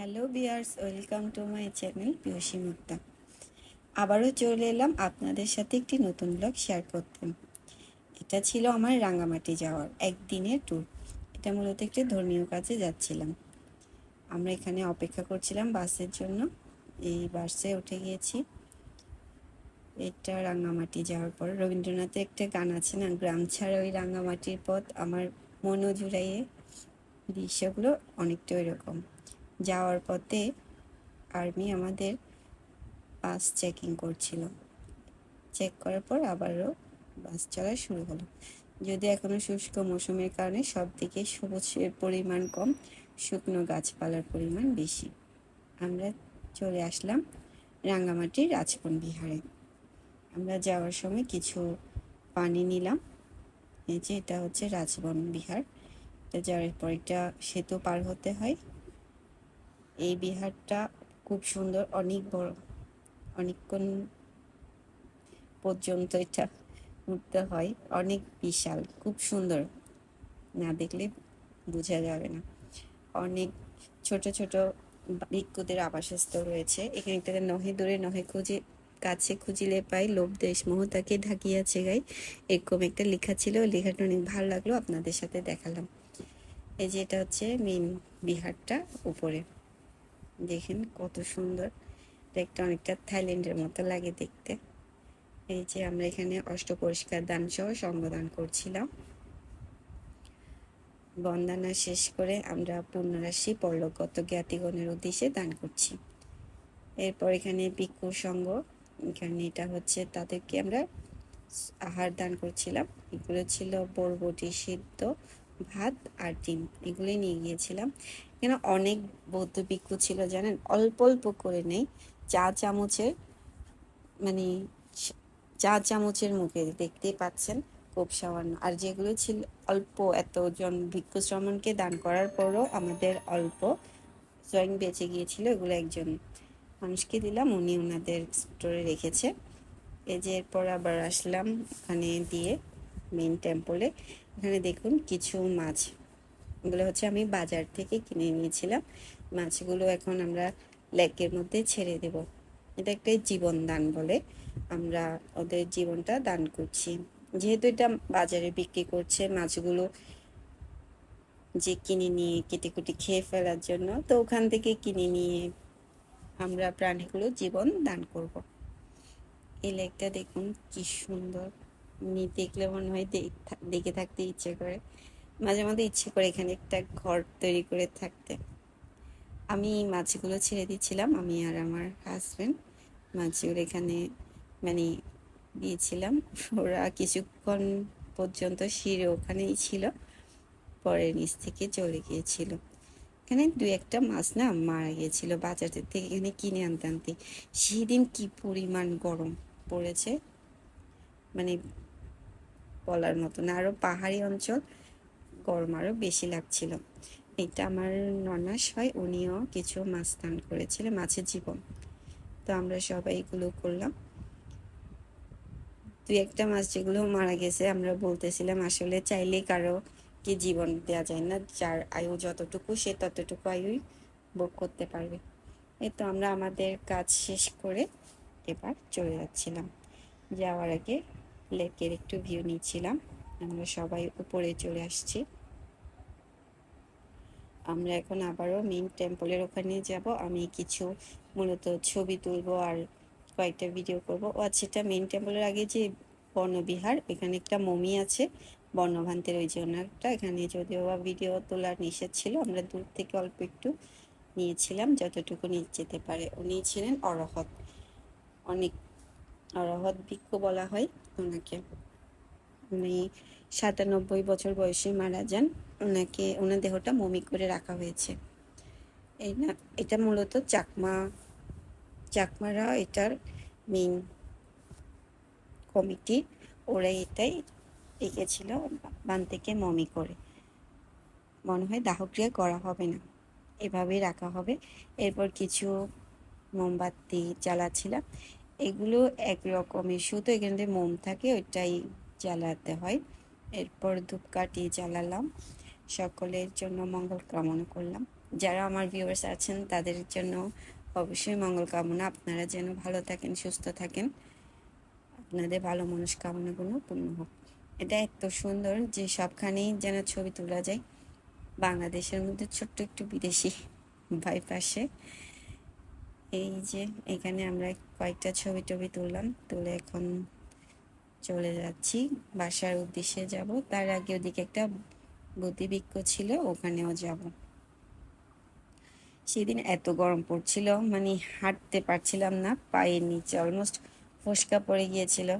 Hello viewers welcome to my channel Piyasi Mukta আবারও চলে এলাম আপনাদের সাথে একটি নতুন ব্লগ শেয়ার করতে। এটা ছিল আমার রাঙামাটি যাওয়ার একদিনের ট্যুর এটা মূলত একটি ধর্মীয় কাজে যাচ্ছিলাম। আমরা এখানে অপেক্ষা করছিলাম বাসের জন্য। এই বাসে উঠে গিয়েছি। এটা রাঙামাটি যাওয়ার পর। রবীন্দ্রনাথের একটা গান আছে না, গ্রাম ছাড়া ওই রাঙামাটির পথ আমার মনও জুড়াইয়ে। দৃশ্যগুলো অনেকটা ওই রকম যাওয়ার পথে আর্মি আমাদের বাস চেকিং করছিল। চেক করার পর আবারও বাস চলা শুরু হলো। যদি এখনও শুষ্ক মৌসুমের কারণে সব দিকে সবুজের পরিমাণ কম, শুকনো গাছপালার পরিমাণ বেশি। আমরা চলে আসলাম রাঙ্গামাটির রাজবন বিহারে। আমরা যাওয়ার সময় কিছু পানি নিলাম। এই যে এটা হচ্ছে রাজবন বিহার। এটা যাওয়ার পর একটা সেতু পার হতে হয়। এই বিহারটা খুব সুন্দর, অনেক বড়। অনেকক্ষণ পর্যন্ত এটা উঠতে হয়। অনেক বিশাল, খুব সুন্দর। না দেখলে বোঝা যাবে না। অনেক ছোট ছোট ভিক্ষুদের আবাসস্থল রয়েছে। এখানে একটা নহে দূরে নহে খুঁজে, কাছে খুঁজিলে পাই লোভ দেশ মোহ তাকে ঢাকিয়াছে গাই। এরকম একটা লেখা ছিল। লেখাটা অনেক ভালো লাগল। আপনাদের সাথে দেখালাম। এই যে এটা হচ্ছে মেন বিহারটা উপরে। দেখেন কত সুন্দর। দেখতে অনেকটা থাইল্যান্ডের মতো লাগে দেখতে। এই যে আমরা এখানে অষ্ট পরিষ্কার দান সহ সঙ্গদান করছিলাম। বন্দানা শেষ করে আমরা পূর্ণরাশি পরলোকগত জ্ঞাতিগণের উদ্দেশ্যে দান করছি। এরপর এখানে ভিক্ষু সঙ্গ এখানে এটা হচ্ছে তাদেরকে আমরা আহার দান করছিলাম। এগুলো ছিল বরবটি, সিদ্ধ, ভাত আর ডিম। এগুলোই নিয়ে গিয়েছিলাম। এখানে অনেক বৌদ্ধ ভিক্ষু ছিল জানেন? অল্প অল্প করে নেই। চা চামচের মানে চা চামচের মুখে দেখতেই পাচ্ছেন খুব সামান্য। আর যেগুলো ছিল অল্প, এতজন ভিক্ষু শ্রমণকে দান করার পরও আমাদের অল্প স্বয়ং বেঁচে গিয়েছিল। এগুলো একজন মানুষকে দিলাম, উনি ওনাদের স্টোরে রেখেছে। এই যে এরপর আবার আসলাম ওখানে দিয়ে মেন টেম্পলে এখানে দেখুন কিছু মাছ। এগুলো হচ্ছে আমি বাজার থেকে কিনে নিয়েছিলাম। মাছগুলো এখন আমরা লেকের মধ্যে ছেড়ে দেব। এটা একটা জীবন দান বলে আমরা ওদের জীবনটা দান করছি। যেহেতু এটা বাজারে বিক্রি করছে মাছগুলো যে কিনে নিয়ে কেটে কুটে খেয়ে ফেলার জন্য, তো ওখান থেকে কিনে নিয়ে আমরা প্রাণীগুলো জীবন দান করব। এই লেকটা দেখুন কি সুন্দর। দেখলে মনে হয় দেখে থাকতে ইচ্ছে করে। মাঝে মাঝে ইচ্ছে করে এখানে একটা ঘর তৈরি করে থাকতে। আমি মাছগুলো ছেড়ে দিচ্ছিলাম, আমি আর আমার হাজব্যান্ড মাছগুলো এখানে মানে দিয়েছিলাম ওরা কিছুক্ষণ পর্যন্ত শিরে ওখানেই ছিল, পরে নিচ থেকে চলে গিয়েছিল। এখানে দু একটা মাছ না মারা গিয়েছিল বাজার থেকে এখানে কিনে আনতে আনতে। সেদিন কি পরিমাণ গরম পড়েছে মানে বলার মতো না। আরও পাহাড়ি অঞ্চল গরম আরও বেশি লাগছিল। এটা আমার ননাস হয়, উনিও কিছু মাছ দান করেছিলেন মাছের জীবন। তো আমরা সবাই এগুলো করলাম। দুই একটা মাছ যেগুলো মারা গেছে, আমরা বলতেছিলাম আসলে চাইলে কারও কি জীবন দেওয়া যায় না, যার আয়ু যতটুকু সে ততটুকু আয়ুই ভোগ করতে পারবে। এই তো আমরা আমাদের কাজ শেষ করে এবার চলে যাচ্ছিলাম। যাওয়ার আগে লেকের একটু ভিউ নিচ্ছিলাম। আমরা সবাই উপরে চলে আসছি। আমরা এখন আবারও মেন টেম্পলের ওখানে যাব। আমি কিছু মূলত ছবি তুলবো আর কয়েকটা ভিডিও করব। ও আচ্ছা এটা মেন টেম্পলের আগে যে বর্ণবিহার এখানে একটা মমি আছে। বর্ণভান্তের ওই একটা এখানে যদিও বা ভিডিও তোলার নিষেধ ছিল, আমরা দূর থেকে অল্প একটু নিয়েছিলাম, যতটুকু নিয়ে যেতে পারে। উনি ছিলেন অরহত। অনেক অরহত ভিক্ষু বলা হয় ওনাকে। উনি সাতানব্বই বছর বয়সে মারা যান। ওনাকে ওনার দেহটা মমি করে রাখা হয়েছে। এই না, এটা মূলত চাকমা, চাকমারা এটার মেইন কমিটি ওরা এটাই রেখেছিল বান থেকে মমি করে। মনে হয় দাহক্রিয়া করা হবে না। এভাবেই রাখা হবে। এরপর কিছু মোমবাতি জ্বালাচ্ছিলাম এগুলো এক রকমের শুধু এখানে মোম থাকে, ওইটাই জ্বালাতে হয়। এরপর ধূপকাঠি জ্বালালাম। সকলের জন্য মঙ্গল কামনা করলাম। যারা আমার ভিউয়ার্স আছেন, তাদের জন্য অবশ্যই মঙ্গল কামনা। আপনারা যেন ভালো থাকেন, সুস্থ থাকেন। আপনাদের ভালো মনস কামনাগুলো পূর্ণ হোক। এটা এত সুন্দর যে সবখানেই যেন ছবি তোলা যায়। বাংলাদেশের মধ্যে ছোট্ট একটু বিদেশি বাইপাসে এই যে, এখানে আমরা কয়েকটা ছবি টবি তুললাম। তুলে এখন চলে যাচ্ছি, বাসার উদ্দেশ্যে যাব। তার আগে ওদিকে একটা বুদ্ধিবৃক্ষ ছিল, ওখানেও যাব। সেদিন এত গরম পড়ছিল মানে হাঁটতে পারছিলাম না, পায়ের নিচে অলমোস্ট ফসকা পড়ে গিয়েছিল।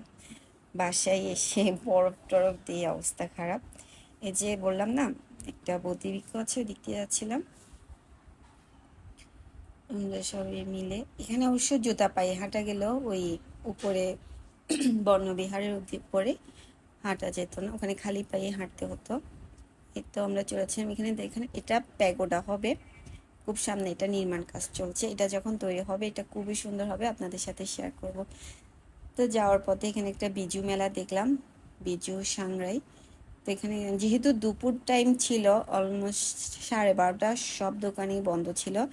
বাসায় এসে বরফ টরফ দিয়ে অবস্থা খারাপ। এই যে বললাম না, একটা বদ্রিবৃক্ষ আছে, ওদিক দিয়ে যাচ্ছিলাম। আমরা সবাই মিলে, এখানে অবশ্য জুতা পায়ে হাঁটা গেলেও ওই উপরে বর্ণবিহারের উপরে হাঁটা যেত না। ওখানে খালি পায়ে হাঁটতে হতো। তো আমরা চলেছিলাম এখানে এখানে এটা প্যাগোডা হবে। খুব সামনে এটা নির্মাণ কাজ চলছে। এটা যখন তৈরি হবে, এটা খুবই সুন্দর হবে। আপনাদের সাথে শেয়ার করব। তো যাওয়ার পথে এখানে একটা বিজু মেলা দেখলাম। বিজু সাংরাই। তো এখানে যেহেতু দুপুর টাইম ছিল অলমোস্ট সাড়ে বারোটা, সব দোকানই বন্ধ ছিল।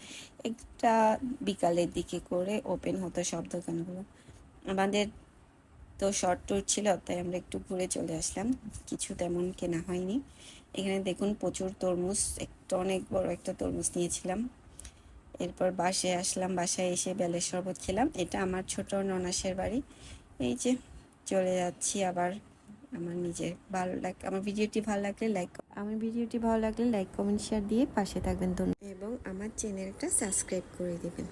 একটা বিকালের দিকে করে ওপেন হতো সব দোকানগুলো। আমাদের তো শর্ট ট্যুর ছিল তাই আমরা একটু ঘুরে চলে আসলাম। কিছু তেমন কেনা হয়নি। এখানে দেখুন প্রচুর তরমুজ একটা অনেক বড় একটা তরমুজ নিয়েছিলাম। এরপর বাসায় আসলাম বাসায় এসে বেলের শরবত খেলাম। এটা আমার ছোট ননাসের বাড়ি। এই যে চলে যাচ্ছি আবার। আমার নিজের ভালো লাগ আমার ভিডিওটি ভালো লাগলে লাইক আমার ভিডিওটি ভালো লাগলে লাইক কমেন্ট শেয়ার দিয়ে পাশে থাকবেন। এবং আমার চ্যানেলটা সাবস্ক্রাইব করে দেবেন।